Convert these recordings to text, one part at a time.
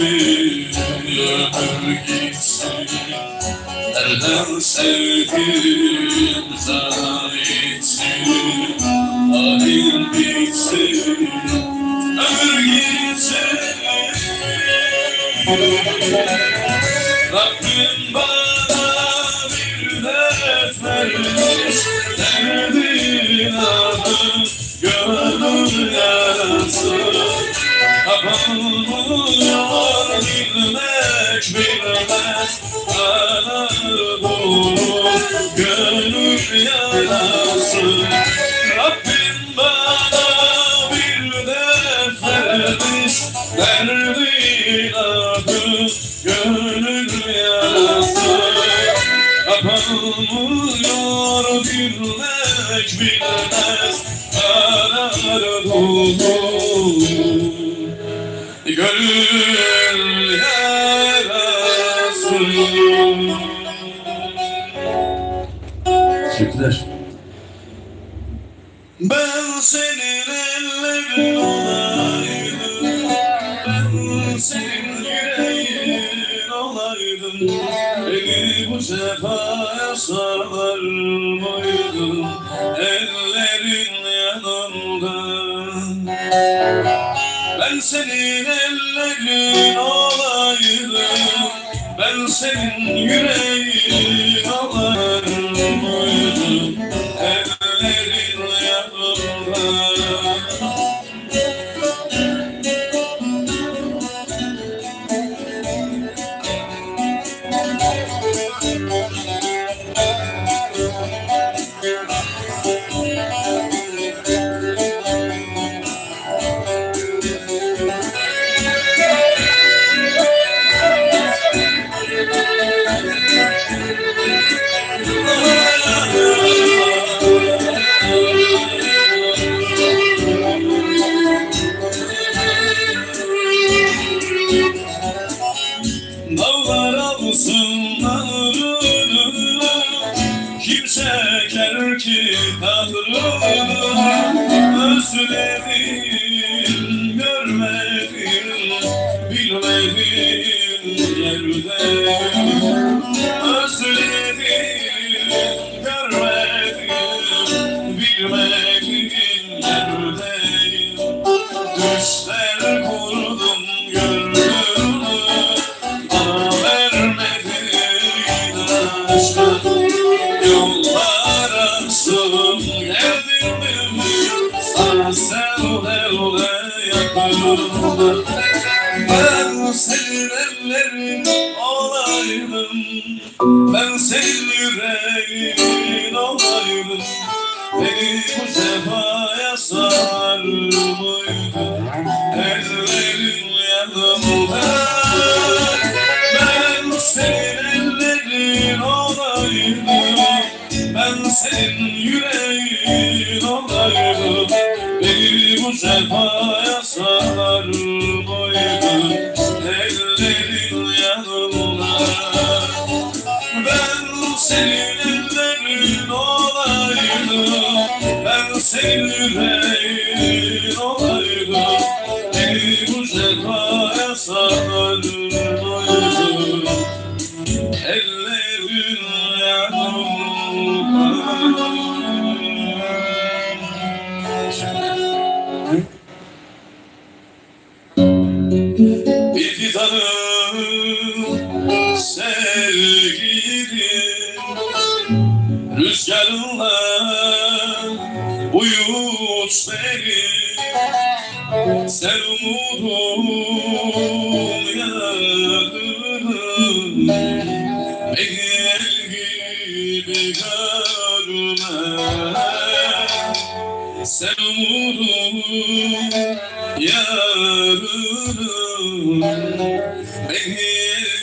ömür gitsin Nereden sevdim zarar etsin Halim bitsin ömür gitsin. Rabbim bana Bana bulur. Gönül Rabbim bana bir dert vermiş Derdin adı. Gönül yarası. Kapanmıyor bilmek bilmez Karar dolu Gönül Teşekkürler. Ben senin ellerin olaydım. Ben senin yüreğin olaydım. Beni bu sefaya salar mıydın? Ellerin yanımda. Ben senin ellerin olaydım. Ben senin yüreğin Dağlar alsın ağrını Kimse ker ki kahrını Özledim görmedim Bilmedim yerde Özledim aşkı Yollar açtım geldim Sana sevdele yakınımda Ben senin ellerin olaydım. Ben senin yüreğin olaydım. Beni bu Ben senin yüreğin olaydım yanımda Bir fidanım sevgilim Rüzgarınla uyut beni Sen umudum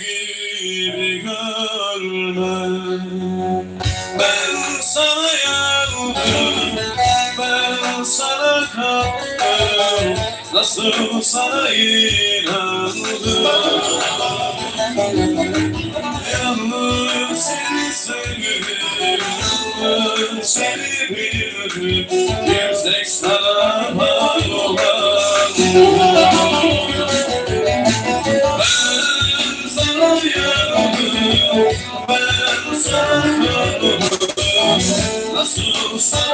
gibi görme Ben sana yandım Ben sana kaldım. Nasıl sana inandım? Yalnız seni sevdim seni bildim tek sana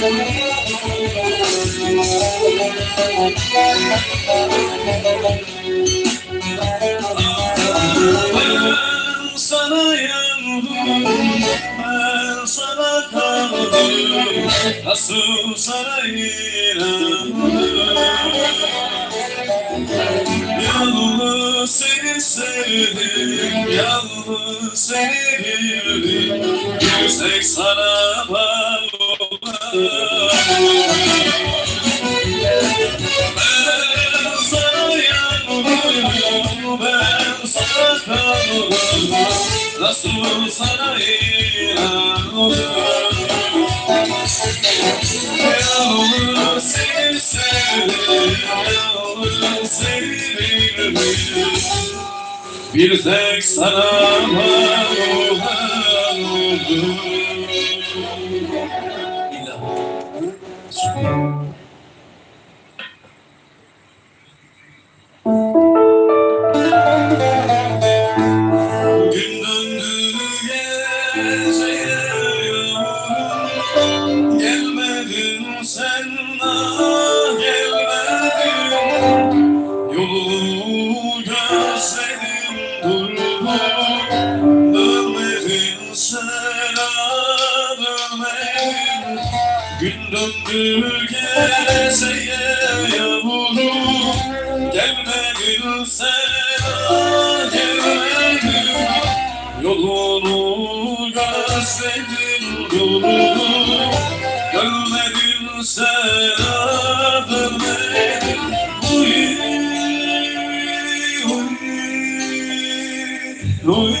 Ben sana yandım, ben sana kaldım. Nasıl sana Yalnız seni yalnız seni bildim. Tek sana bağlı Nasıl sana inandım Yalnız seni sevdim, yalnız seni bildim Bir tek sana bağlı Gün Gün döndü geceye yavrum ah gelmedin Yolunu gözledim durdu Görmedim uy, uy. Uy,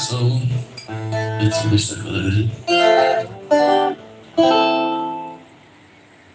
sağ olun. Evet 5 dakikada verin.